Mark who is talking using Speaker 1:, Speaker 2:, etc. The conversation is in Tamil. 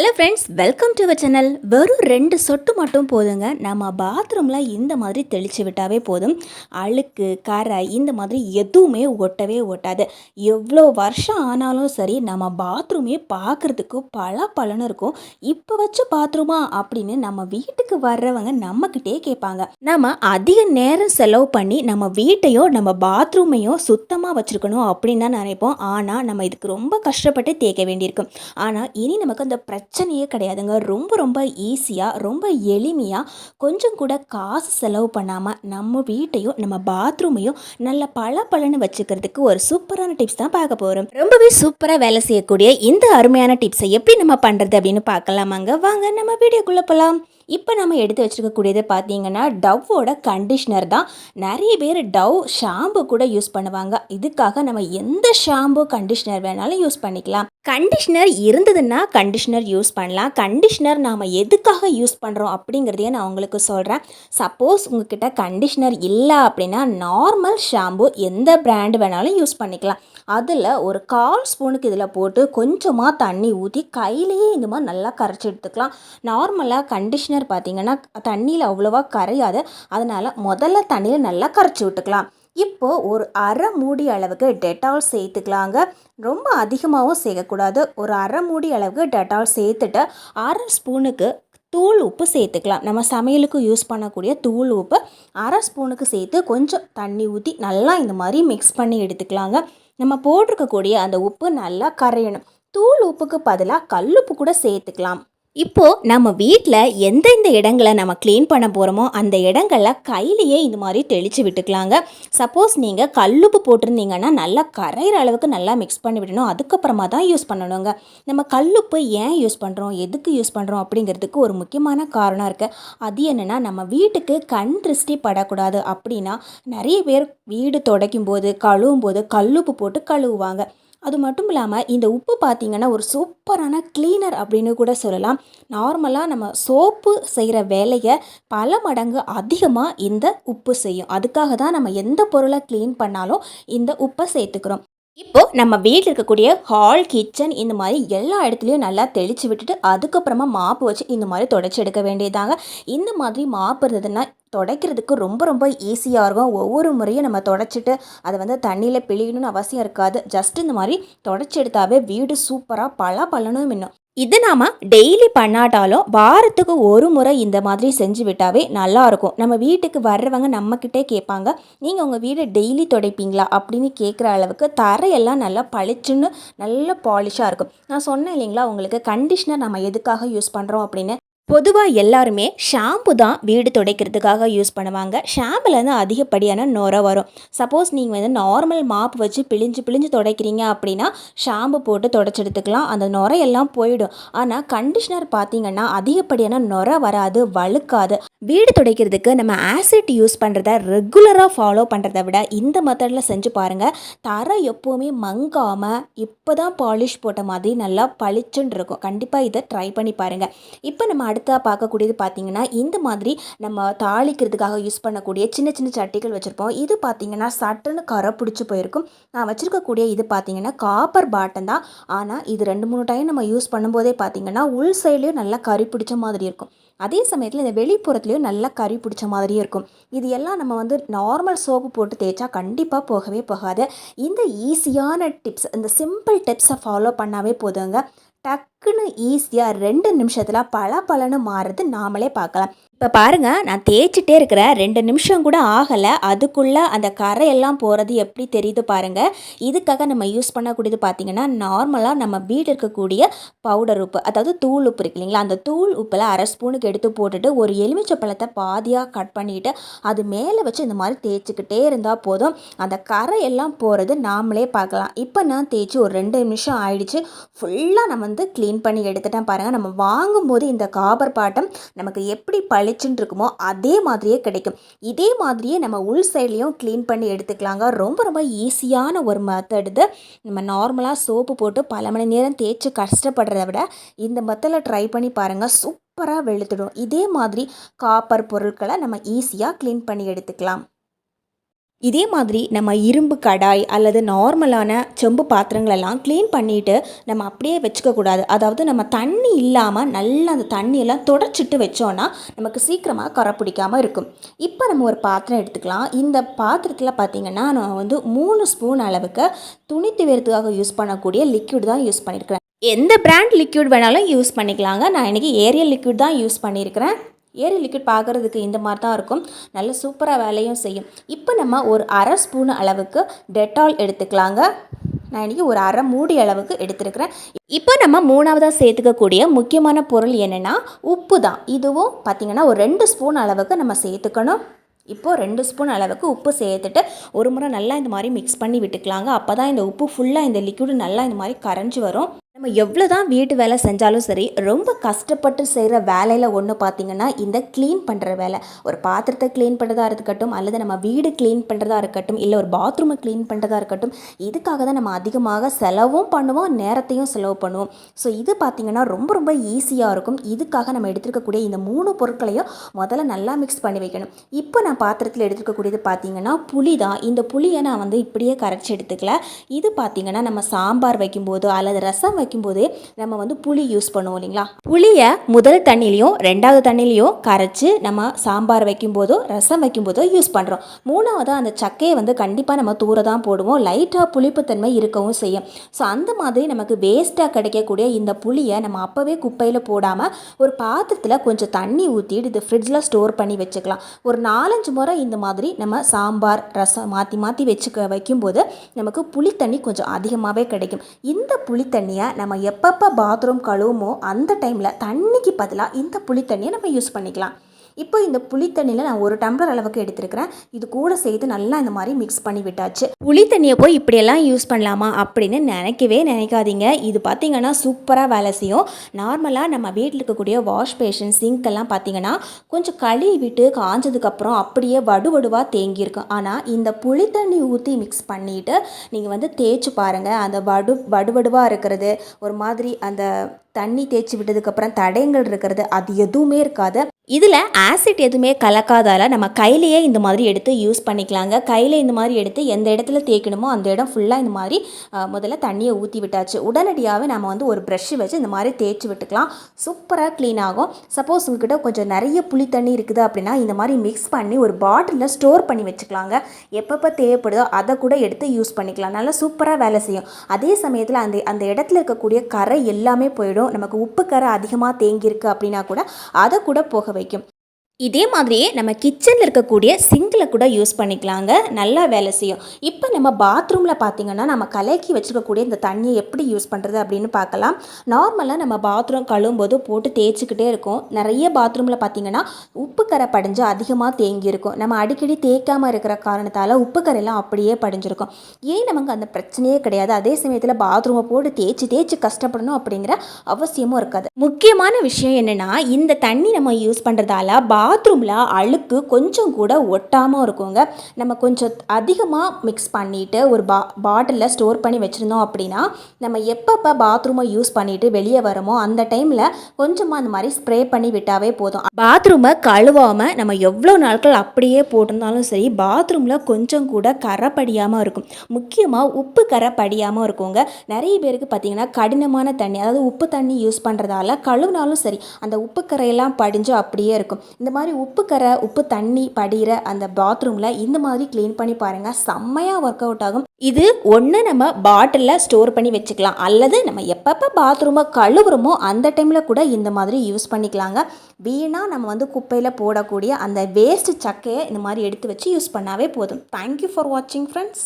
Speaker 1: Hello friends welcome to our channel வெறும் ரெண்டு சொட்டு மட்டும் போதுங்க. நம்ம பாத்ரூமில் இந்த மாதிரி தெளித்து விட்டாவே போதும். அழுக்கு கரை இந்த மாதிரி எதுவுமே ஒட்டவே ஒட்டாது. எவ்வளோ வருஷம் ஆனாலும் சரி நம்ம பாத்ரூமே பார்க்குறதுக்கு பல பலனும் இருக்கும். இப்போ வச்ச பாத்ரூமா அப்படின்னு நம்ம வீட்டுக்கு வர்றவங்க நம்மக்கிட்டே கேட்பாங்க. நம்ம அதிக நேரம் செலவு பண்ணி நம்ம வீட்டையோ நம்ம பாத்ரூமையோ சுத்தமாக வச்சுருக்கணும் அப்படின்னு தான் நினைப்போம். ஆனால் நம்ம இதுக்கு ரொம்ப கஷ்டப்பட்டு தேய்க்க வேண்டியிருக்கும். ஆனால் இனி நமக்கு அந்த பிரச்சனையே கிடையாதுங்க. ரொம்ப ரொம்ப ஈஸியாக ரொம்ப எளிமையாக கொஞ்சம் கூட காசு செலவு பண்ணாமல் நம்ம வீட்டையும் நம்ம பாத்ரூமையும் நல்ல பல பலன்னு வச்சுக்கிறதுக்கு ஒரு சூப்பரான டிப்ஸ் தான் பார்க்க போகிறோம் ரொம்பவே சூப்பராக வேலை செய்யக்கூடிய இந்த அருமையான டிப்ஸை எப்படி நம்ம பண்ணுறது அப்படின்னு பார்க்கலாமாங்க. வாங்க நம்ம வீடியோக்குள்ளே போகலாம் இப்போ நம்ம எடுத்து வச்சுருக்கக்கூடியது பார்த்தீங்கன்னா டவ்வோட கண்டிஷ்னர் தான். நிறைய பேர் டவ் ஷாம்பு கூட யூஸ் பண்ணுவாங்க. இதுக்காக நம்ம எந்த ஷாம்பு கண்டிஷ்னர் வேணாலும் யூஸ் பண்ணிக்கலாம். கண்டிஷ்னர் இருந்ததுன்னா கண்டிஷ்னர் யூஸ் பண்ணலாம். கண்டிஷ்னர் நாம் எதுக்காக யூஸ் பண்ணுறோம் அப்படிங்கிறதையே நான் உங்களுக்கு சொல்கிறேன் சப்போஸ் உங்ககிட்ட கண்டிஷ்னர் இல்லை அப்படின்னா நார்மல் ஷாம்பு எந்த பிராண்ட் வேணாலும் யூஸ் பண்ணிக்கலாம். அதில் ஒரு கால் ஸ்பூனுக்கு இதில் போட்டு கொஞ்சமாக தண்ணி ஊற்றி கையிலேயே இந்த மாதிரி நல்லா கரைச்சி எடுத்துக்கலாம். நார்மலாக கண்டிஷ்னர் பார்த்திங்கன்னா தண்ணியில் அவ்வளோவா கரையாது அதனால் முதல்ல தண்ணியில் நல்லா கரைச்சி விட்டுக்கலாம். இப்போது ஒரு அரை மூடி அளவுக்கு டெட்டால் சேர்த்துக்கலாங்க. ரொம்ப அதிகமாகவும் சேர்க்கக்கூடாது. ஒரு அரை மூடி அளவுக்கு டெட்டால் சேர்த்துட்டு அரை ஸ்பூனுக்கு தூள் உப்பு சேர்த்துக்கலாம். நம்ம சமையலுக்கு யூஸ் பண்ணக்கூடிய தூள் உப்பு அரை ஸ்பூனுக்கு சேர்த்து கொஞ்சம் தண்ணி ஊற்றி நல்லா இந்த மாதிரி மிக்ஸ் பண்ணி எடுத்துக்கலாங்க. நம்ம போட்டிருக்கக்கூடிய அந்த உப்பு நல்லா கரையணும். தூள் உப்புக்கு பதிலாக கல்லுப்பு கூட சேர்த்துக்கலாம். இப்போது நம்ம வீட்டில் எந்தெந்த இடங்களை நம்ம க்ளீன் பண்ண போகிறோமோ அந்த இடங்களில் கையிலேயே இந்த மாதிரி தெளித்து விட்டுக்கலாங்க. சப்போஸ் நீங்கள் கல்லுப்பு போட்டிருந்தீங்கன்னா நல்லா கரையிற அளவுக்கு நல்லா மிக்ஸ் பண்ணி விடணும். அதுக்கப்புறமா தான் யூஸ் பண்ணணுங்க. நம்ம கல்லுப்பு ஏன் யூஸ் பண்ணுறோம் எதுக்கு யூஸ் பண்ணுறோம் அப்படிங்கிறதுக்கு ஒரு முக்கியமான காரணம் இருக்குது அது என்னென்னா நம்ம வீட்டுக்கு கண் திருஷ்டி படக்கூடாது. அப்படின்னா நிறைய பேர் வீடு துடைக்கும் போது கழுவும் போது கல்லுப்பு போட்டு கழுவுவாங்க. அது மட்டும் இல்லாமல் இந்த உப்பு பார்த்திங்கன்னா ஒரு சூப்பரான க்ளீனர் அப்படின்னு கூட சொல்லலாம். நார்மலாக நம்ம சோப்பு செய்கிற வேலையை பல மடங்கு அதிகமாக இந்த உப்பு செய்யும். அதுக்காக தான் நம்ம எந்த பொருளை க்ளீன் பண்ணாலும் இந்த உப்பை சேர்த்துக்கிறோம். இப்போ நம்ம வீட்டில் இருக்கக்கூடிய ஹால் கிச்சன் இந்த மாதிரி எல்லா இடத்துலையும் நல்லா தெளித்து விட்டுட்டு அதுக்கப்புறமா மாப்பு வச்சு இந்த மாதிரி தொடச்சி எடுக்க வேண்டியதாங்க. இந்த மாதிரி மாப்பு இருந்ததுன்னா துடைக்கிறதுக்கு ரொம்ப ரொம்ப ஈஸியாக இருக்கும். ஒவ்வொரு முறையும் நம்ம தொடச்சிட்டு அதை வந்து தண்ணியில் பிழியணும்னு அவசியம் இருக்காது. ஜஸ்ட் இந்த மாதிரி தொடச்சி எடுத்தாவே வீடு சூப்பராக பல பலனும் இன்னும் இது நாம் டெய்லி பண்ணாட்டாலும் வாரத்துக்கு ஒரு முறை இந்த மாதிரி செஞ்சு விட்டாவே நல்லாயிருக்கும். நம்ம வீட்டுக்கு வர்றவங்க நம்மக்கிட்டே கேட்பாங்க நீங்கள் உங்கள் வீடை டெய்லி துடைப்பீங்களா? அப்படின்னு கேட்குற அளவுக்கு தரையெல்லாம் நல்லா பளிச்சுன்னு நல்ல பாலிஷாக இருக்கும். நான் சொன்னேன் இல்லைங்களா உங்களுக்கு கண்டிஷ்னர் நம்ம எதுக்காக யூஸ் பண்ணுறோம் அப்படின்னு. பொதுவாக எல்லாருமே ஷாம்பு தான் வீடு துடைக்கிறதுக்காக யூஸ் பண்ணுவாங்க. ஷாம்புலேருந்து அதிகப்படியான நுர வரும். சப்போஸ் நீங்கள் வந்து நார்மல் மாப்பு வச்சு பிழிஞ்சு பிழிஞ்சு துடைக்கிறீங்க அப்படின்னா ஷாம்பு போட்டு துடைச்செடுத்துக்கலாம். அந்த நுரையெல்லாம் போயிடும். ஆனால் கண்டிஷ்னர் பார்த்தீங்கன்னா அதிகப்படியான நுர வராது வழுக்காது. வீடு துடைக்கிறதுக்கு நம்ம ஆசிட் யூஸ் பண்ணுறத ரெகுலராக ஃபாலோ பண்ணுறத விட இந்த மெத்தடில் செஞ்சு பாருங்கள் தர எப்போவுமே மங்காமல் இப்போ தான் பாலிஷ் போட்ட மாதிரி நல்லா பளிச்சுன்னு இருக்கும். கண்டிப்பாக இதை ட்ரை பண்ணி பாருங்கள் இப்போ நம்ம அடுத்ததாக பார்க்கக்கூடியது பார்த்திங்கன்னா இந்த மாதிரி நம்ம தாளிக்கிறதுக்காக யூஸ் பண்ணக்கூடிய சின்ன சின்ன சட்டிகள் வச்சுருப்போம். இது பார்த்திங்கன்னா சட்டுன்னு கரை பிடிச்சி போயிருக்கும். நான் வச்சுருக்கக்கூடிய இது பார்த்திங்கன்னா காப்பர் பாட்டன் தான். ஆனால் இது ரெண்டு மூணு டைம் நம்ம யூஸ் பண்ணும்போதே பார்த்திங்கன்னா உள் சைட்லேயும் நல்லா கறி பிடிச்ச மாதிரி இருக்கும். அதே சமயத்தில் இந்த வெளிப்புறத்துலேயும் நல்லா கறி பிடிச்ச மாதிரியும் இருக்கும். இது எல்லாம் நம்ம வந்து நார்மல் சோப்பு போட்டு தேய்ச்சா கண்டிப்பாக போகவே போகாது. இந்த ஈஸியான டிப்ஸ் இந்த சிம்பிள் டிப்ஸை ஃபாலோ பண்ணாவே போதுங்க. டக் டக்குன்னு ஈஸியாக ரெண்டு நிமிஷத்தில் பல பலன்னு மாறுறது நாமளே பார்க்கலாம். இப்போ பாருங்கள் நான் தேய்ச்சிட்டே இருக்கிறேன். ரெண்டு நிமிஷம் கூட ஆகலை. அதுக்குள்ளே அந்த கரையெல்லாம் போகிறது எப்படி தெரியுது பாருங்கள் இதுக்காக நம்ம யூஸ் பண்ணக்கூடியது பார்த்திங்கன்னா நார்மலாக நம்ம வீடு இருக்கக்கூடிய பவுடர் உப்பு அதாவது தூள் உப்பு இருக்கு இல்லைங்களா? அந்த தூள் உப்பில் அரை ஸ்பூனுக்கு எடுத்து போட்டுட்டு ஒரு எலுமிச்சை பழத்தை பாதியாக கட் பண்ணிவிட்டு அது மேலே வச்சு இந்த மாதிரி தேய்ச்சிக்கிட்டே இருந்தால் போதும். அந்த கரையெல்லாம் போகிறது நாமளே பார்க்கலாம். இப்போ நான் தேய்ச்சி ஒரு ரெண்டு நிமிஷம் ஆயிடுச்சு. ஃபுல்லாக நம்ம வந்து க்ளீன் பண்ணி எடுத்துட்டேன் பாருங்கள் நம்ம வாங்கும்போது இந்த காபர் பாட்டம் நமக்கு எப்படி பளிச்சுன்னு இருக்குமோ அதே மாதிரியே கிடைக்கும். இதே மாதிரியே நம்ம உள் சைட்லேயும் க்ளீன் பண்ணி எடுத்துக்கலாங்க. ரொம்ப ரொம்ப ஈஸியான ஒரு மெத்தட் இது. நம்ம நார்மலாக சோப்பு போட்டு பல மணி நேரம் தேய்ச்சி கஷ்டப்படுறத விட இந்த மெத்தடில் ட்ரை பண்ணி பாருங்கள் சூப்பராக வெளுத்துடும். இதே மாதிரி காப்பர் பொருட்களை நம்ம ஈஸியாக க்ளீன் பண்ணி எடுத்துக்கலாம். இதே மாதிரி நம்ம இரும்பு கடாய் அல்லது நார்மலான செம்பு பாத்திரங்களெல்லாம் க்ளீன் பண்ணிவிட்டு நம்ம அப்படியே வச்சுக்கக்கூடாது அதாவது நம்ம தண்ணி இல்லாமல் நல்லா அந்த தண்ணியெல்லாம் தொடச்சிட்டு வச்சோன்னா நமக்கு சீக்கிரமாக கரை பிடிக்காமல் இருக்கும். இப்போ நம்ம ஒரு பாத்திரம் எடுத்துக்கலாம். இந்த பாத்திரத்தில் பார்த்திங்கன்னா நான் வந்து மூணு ஸ்பூன் அளவுக்கு துணி துவையறதுக்காக யூஸ் பண்ணக்கூடிய லிக்விட் தான் யூஸ் பண்ணியிருக்கிறேன் எந்த பிராண்ட் லிக்விட் வேணாலும் யூஸ் பண்ணிக்கலாங்க. நான் இன்றைக்கி ஏரியல் லிக்விட் தான் யூஸ் பண்ணியிருக்கிறேன் ஏரி லிக்விட் பார்க்குறதுக்கு இந்த மாதிரி தான் இருக்கும். நல்ல சூப்பராக வேலையும் செய்யும். இப்போ நம்ம ஒரு அரை ஸ்பூன் அளவுக்கு டெட்டால் எடுத்துக்கலாங்க. நான் இன்றைக்கி ஒரு அரை மூடி அளவுக்கு எடுத்துருக்கிறேன். இப்போ நம்ம மூணாவதாக சேர்த்துக்கக்கூடிய முக்கியமான பொருள் என்னென்னா உப்பு தான் இதுவும் பார்த்திங்கன்னா ஒரு ரெண்டு ஸ்பூன் அளவுக்கு நம்ம சேர்த்துக்கணும். இப்போது ரெண்டு ஸ்பூன் அளவுக்கு உப்பு சேர்த்துட்டு ஒரு முறை நல்லா இந்த மாதிரி மிக்ஸ் பண்ணி விட்டுக்கலாங்க. அப்போ தான் இந்த உப்பு ஃபுல்லாக இந்த லிக்விடு நல்லா இந்த மாதிரி கரைஞ்சி வரும். நம்ம எவ்வளோ தான் வீட்டு வேலை செஞ்சாலும் சரி ரொம்ப கஷ்டப்பட்டு செய்கிற வேலையில் ஒன்று பார்த்திங்கன்னா இந்த க்ளீன் பண்ணுற வேலை. ஒரு பாத்திரத்தை க்ளீன் பண்ணுறதா இருக்கட்டும் அல்லது நம்ம வீடு க்ளீன் பண்ணுறதா இருக்கட்டும் இல்லை ஒரு பாத்ரூமை க்ளீன் பண்ணுறதா இருக்கட்டும் இதுக்காக தான் நம்ம அதிகமாக செலவும் பண்ணுவோம் நேரத்தையும் செலவு பண்ணுவோம். ஸோ இது பார்த்திங்கன்னா ரொம்ப ரொம்ப ஈஸியாக இருக்கும். இதுக்காக நம்ம எடுத்துருக்கக்கூடிய இந்த மூணு பொருட்களையும் முதல்ல நல்லா மிக்ஸ் பண்ணி வைக்கணும். இப்போ நான் பாத்திரத்தில் எடுத்துருக்கக்கூடியது பார்த்திங்கன்னா புளி தான். இந்த புளியை நான் வந்து இப்படியே கரைச்சி எடுத்துக்கல. இது பார்த்திங்கன்னா நம்ம சாம்பார் வைக்கும்போது அல்லது ரசம் வைக்கும்போது நம்ம வந்து புளி யூஸ் பண்ணுவோம் இல்லைங்களா? புளியை முதல் தண்ணிலையும் ரெண்டாவது தண்ணிலையும் கரைச்சி நம்ம சாம்பார் வைக்கும்போதோ ரசம் வைக்கும்போதோ யூஸ் பண்ணுறோம் மூணாவதாக அந்த சக்கையை வந்து கண்டிப்பாக நம்ம தூர தான் போடுவோம். லைட்டாக புளிப்புத்தன்மை இருக்கவும் செய்யும். ஸோ அந்த மாதிரி நமக்கு வேஸ்ட்டாக கிடைக்கக்கூடிய இந்த புளியை நம்ம அப்போவே குப்பையில் போடாமல் ஒரு பாத்திரத்தில் கொஞ்சம் தண்ணி ஊற்றிட்டு இது ஃப்ரிட்ஜில் ஸ்டோர் பண்ணி வச்சுக்கலாம். ஒரு நாலஞ்சு முறை இந்த மாதிரி நம்ம சாம்பார் ரசம் மாற்றி மாற்றி வச்சுக்க வைக்கும்போது நமக்கு புளி தண்ணி கொஞ்சம் அதிகமாகவே கிடைக்கும். இந்த புளி தண்ணியை நம்ம எப்பப்போ பாத்ரூம் கழுவுமோ அந்த டைமில் தண்ணிக்கு பதிலாக இந்த புளி தண்ணியை நம்ம யூஸ் பண்ணிக்கலாம். இப்போ இந்த புளி தண்ணியில் நான் ஒரு டம்ளர் அளவுக்கு எடுத்துருக்கிறேன். இது கூட சேர்த்து நல்லா இந்த மாதிரி மிக்ஸ் பண்ணி விட்டாச்சு. புளி தண்ணியை போய் இப்படியெல்லாம் யூஸ் பண்ணலாமா அப்படின்னு நினைக்கவே நினைக்காதீங்க. இது பார்த்திங்கன்னா சூப்பராக வேலை செய்யும். நார்மலாக நம்ம வீட்டில் இருக்கக்கூடிய வாஷ் பேஷன் சிங்க் எல்லாம் பார்த்திங்கன்னா கொஞ்சம் கழுவி விட்டு காஞ்சதுக்கப்புறம் அப்படியே வடுவடுவாக தேங்கியிருக்கும் ஆனால் இந்த புளி தண்ணி ஊற்றி மிக்ஸ் பண்ணிவிட்டு நீங்கள் வந்து தேய்ச்சி பாருங்கள் அந்த வடு வடுவடுவாக இருக்கிறது ஒரு மாதிரி அந்த தண்ணி தேய்ச்சி விட்டதுக்கப்புறம் தடயங்கள் இருக்கிறது அது எதுவுமே இருக்காது. இதில் ஆசிட் எதுவுமே கலக்காதால நம்ம கையிலேயே இந்த மாதிரி எடுத்து யூஸ் பண்ணிக்கலாங்க. கையில் இந்த மாதிரி எடுத்து எந்த இடத்துல தேய்க்கணுமோ அந்த இடம் ஃபுல்லாக இந்த மாதிரி முதல்ல தண்ணியை ஊற்றி விட்டாச்சு. உடனடியாகவே நம்ம வந்து ஒரு ப்ரெஷ்ஷு வச்சு இந்த மாதிரி தேய்ச்சி விட்டுக்கலாம். சூப்பராக க்ளீன் ஆகும். சப்போஸ் உங்ககிட்ட கொஞ்சம் நிறைய புளி தண்ணி இருக்குது அப்படின்னா இந்த மாதிரி மிக்ஸ் பண்ணி ஒரு பாட்டிலில் ஸ்டோர் பண்ணி வச்சுக்கலாங்க. எப்பப்போ தேவைப்படுதோ அதை கூட எடுத்து யூஸ் பண்ணிக்கலாம். நல்லா சூப்பராக வேலை செய்யும். அதே சமயத்தில் அந்த அந்த இடத்துல இருக்கக்கூடிய கரை எல்லாமே போயிடும். நமக்கு உப்பு கரை அதிகமாக தேங்கியிருக்கு அப்படின்னா கூட அதை கூட போக வைக்கும் இதே மாதிரியே நம்ம கிச்சனில் இருக்கக்கூடிய சிங்கில் கூட யூஸ் பண்ணிக்கலாங்க. நல்லா வேலை செய்யும். இப்போ நம்ம பாத்ரூமில் பார்த்திங்கன்னா நம்ம கலக்கி வச்சுருக்கக்கூடிய இந்த தண்ணியை எப்படி யூஸ் பண்ணுறது அப்படின்னு பார்க்கலாம். நார்மலாக நம்ம பாத்ரூம் கழுவும்போது போட்டு தேய்ச்சிக்கிட்டே இருக்கும். நிறைய பாத்ரூமில் பார்த்திங்கன்னா உப்பு கரை படிஞ்சு அதிகமாக தேங்கியிருக்கும். நம்ம அடிக்கடி தேய்க்காமல் இருக்கிற காரணத்தால் உப்பு கரையெல்லாம் அப்படியே படிஞ்சிருக்கும். ஏன் நமக்கு அந்த பிரச்சனையே கிடையாது? அதே சமயத்தில் பாத்ரூமை போட்டு தேய்ச்சி தேய்ச்சி கஷ்டப்படணும் அப்படிங்கிற அவசியமும் இருக்காது. முக்கியமான விஷயம் என்னென்னா இந்த தண்ணி நம்ம யூஸ் பண்ணுறதால பா பாத்ரூமில் அழுக்கு கொஞ்சம் கூட ஒட்டாமல் இருக்குங்க. நம்ம கொஞ்சம் அதிகமாக மிக்ஸ் பண்ணிவிட்டு ஒரு பா பாட்டிலில் ஸ்டோர் பண்ணி வச்சுருந்தோம் அப்படின்னா நம்ம எப்பப்போ பாத்ரூமை யூஸ் பண்ணிவிட்டு வெளியே வரமோ அந்த டைமில் கொஞ்சமாக அந்த மாதிரி ஸ்ப்ரே பண்ணி விட்டாவே போதும். பாத்ரூமை கழுவாமல் நம்ம எவ்வளோ நாட்கள் அப்படியே போட்டிருந்தாலும் சரி பாத்ரூமில் கொஞ்சம் கூட கரை படியாமல் இருக்கும். முக்கியமாக உப்பு கரை படியாமல் இருக்குங்க. நிறைய பேருக்கு பார்த்திங்கன்னா கடினமான தண்ணி அதாவது உப்பு தண்ணி யூஸ் பண்ணுறதால கழுவினாலும் சரி அந்த உப்பு கரையெல்லாம் படிஞ்சு அப்படியே இருக்கும். இந்த மாதிரி மாதிரி உப்பு கரை உப்பு தண்ணி படிகிற அந்த பாத்ரூமில் இந்த மாதிரி க்ளீன் பண்ணி பாருங்கள் செம்மையாக ஒர்க் அவுட் ஆகும். இது ஒன்று நம்ம பாட்டிலில் ஸ்டோர் பண்ணி வச்சுக்கலாம். அல்லது நம்ம எப்பப்போ பாத்ரூமை கழுவுறோமோ அந்த டைமில் கூட இந்த மாதிரி யூஸ் பண்ணிக்கலாங்க. வீணாக நம்ம வந்து குப்பையில் போடக்கூடிய அந்த வேஸ்ட் சக்கையை இந்த மாதிரி எடுத்து வச்சு யூஸ் பண்ணாவே போதும். தேங்க்யூ ஃபார் வாட்சிங் ஃப்ரெண்ட்ஸ்